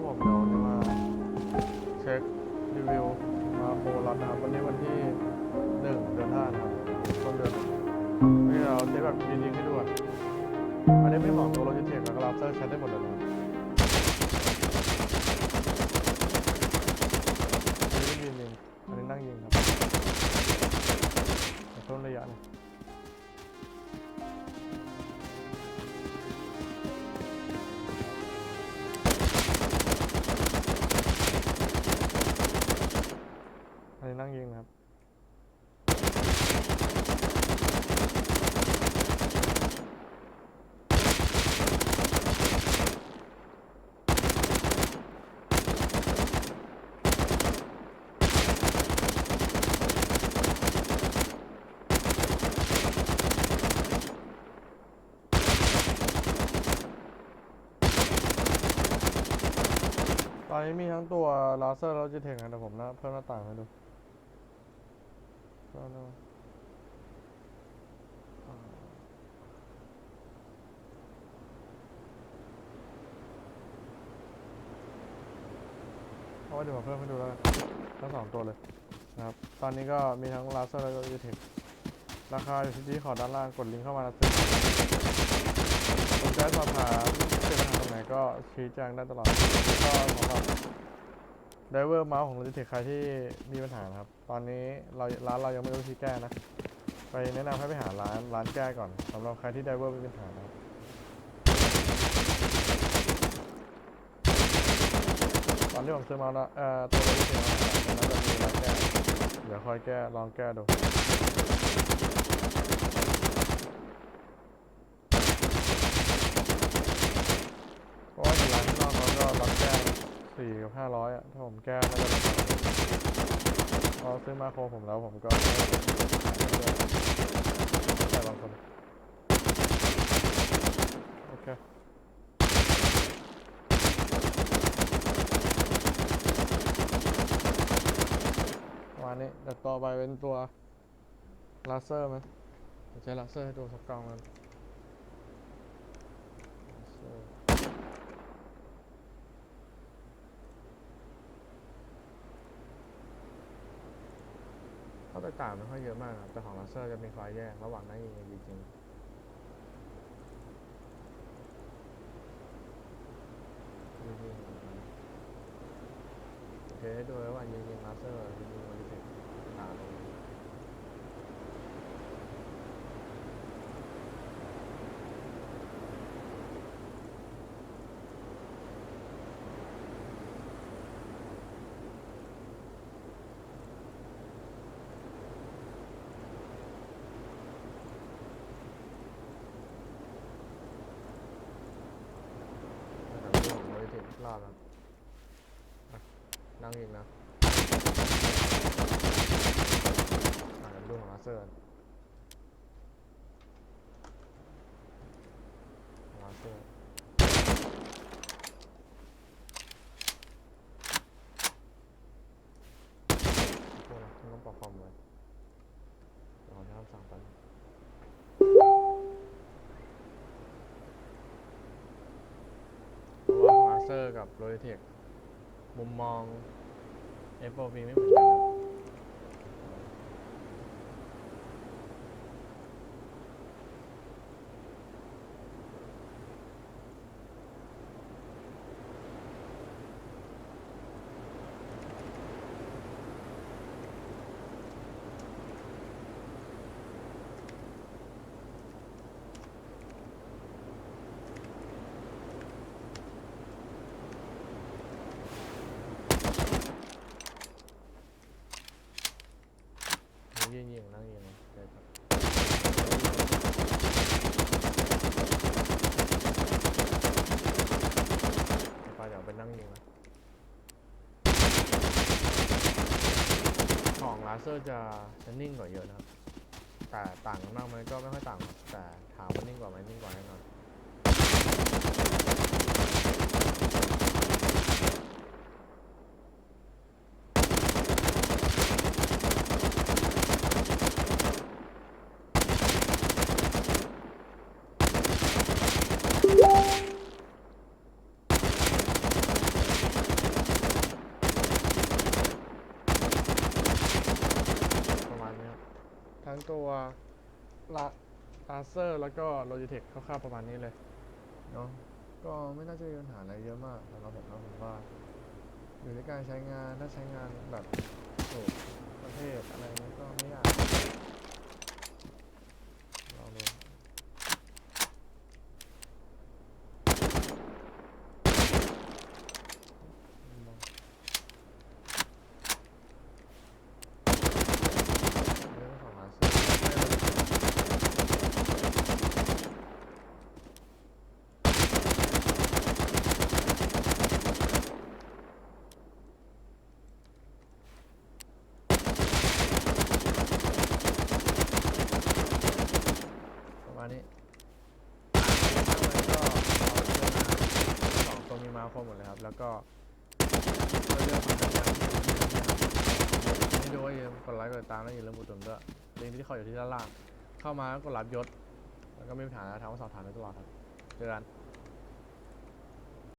ครับผมเดี๋ยวจะมาเช็ครีวิวมาโปรรันนะครับ วันนี้วันที่หนึ่งเดือนห้านะครับต้นเดือนนี่เราเช็คแบบจริงๆให้ดูก่อนอันนี้ไม่เหมาะตัวโลจิเทคแล้วก็รับเซอร์ใช้ได้หมดเลยนะครับอันนี้ยืนยิงอันนี้นั่งยิงครับต่ต้นระยะหนึ อันนี้นั่งยิงนะครับ ตอนนี้มีทั้งตัวลาเซอร์แล้วจิเทคนะเดี๋ยวผมนะ เพิ่มหน้าต่างให้ดู ก็นะอ่าเอาไว้เดี๋ยวผมเพิ่มให้ดูแล้วทั้งสองตัวเลยนะครับ ตอนนี้ก็มีทั้งลาเซอร์แล้วก็จิเทคราคาอยู่ที่ขอด้านล่างกดลิงก์เข้ามานะจ๊ะสนใจสอบถามเจอปัญหาตรงไหนก็ชี้แจงได้ตลอดก็สำหรับ ไดเวอร์เมาส์ของ Logitech ใครที่มีปัญหานะครับ ตอนนี้เราร้านเรายังไม่รู้วิธีแก้นะ ไปแนะนำให้ไปหาร้านร้านแก้ก่อนสำหรับใครที่ไดเวอร์มีปัญหานะครับตอนที่ผมซื้อเมาส์นะเอ่อตัว Logitech นะมันน่าจะมีร้านแก้เดี๋ยวคอยแก้ลองแก้ดูเพราะว่าในร้านข้างนอกเขาก็รับแก้สี่ กับห้าร้อยอะ ถ้าผมแก้น่าจะพอซื้อมาโครผมแล้วผมก็ได้ขายใส่บางคนโอเคประมาณนี้เดี๋ยวต่อไปเป็นตัวลาเซอร์มเดี๋ยใช้ลาเซอร์ให้ดูสักกล้องมันลาเซอร์ ข้อ แตกต่างไม่ค่อยเยอะมากครับแต่ของลัสเซอร์จะมีไฟแยกระหว่างนั่งยิงกับยิงจริงยิงยิงโอเคให้ดูระหว่ายิงยิงลัสเซอร์ยิงยิงมันจะเป็นต่างเลยะครับเรื่องของ อบครับนั่งอีกนะ เซอร์กับโลจิเทคมุมมอง FOV ไม่เหมือนกันครับ ยิงยิงนั่งยิงใช่ครับไปเดี๋ยวไปนั่งยิงนะของลาเซอร์จะจะนิ่งกว่าเยอะนะครับ แต่ต่างกันมากไหมก็ไม่ค่อยต่าง แต่ถามว่านิ่งกว่าไหมนิ่งกว่าแน่นอนั้งตัวลาลาเซอร์แล้วก็โลจิเทคคร่าวๆประมาณนี้เลยเนาะก็ไม่น่าจะมีปัญหาอะไรเยอะมากสำหรับผมนะผมว่า อยู่ในการใช้งานถ้าใช้งานแบบถูกประเทศอะไรนี้ก็ไม่ยากลองดูลองเรื่องของลาเซอร์ ประมาณนี้ก็เอาเชือกมาสองตัวมีมาครบหมดเลยครับ แล้วก็เลืองของการให้ดูว่าอย่าลืมกดไลค์กดติดตามแล้วอย่าลืมอุดหนุนด้วยลิงก์ที่เขาอยู่ที่ด้านล่าง เข้ามาก็กดรับยศ แล้วก็ไม่มีปัญหาทางสอบถามได้ตลอดครับเจอกัน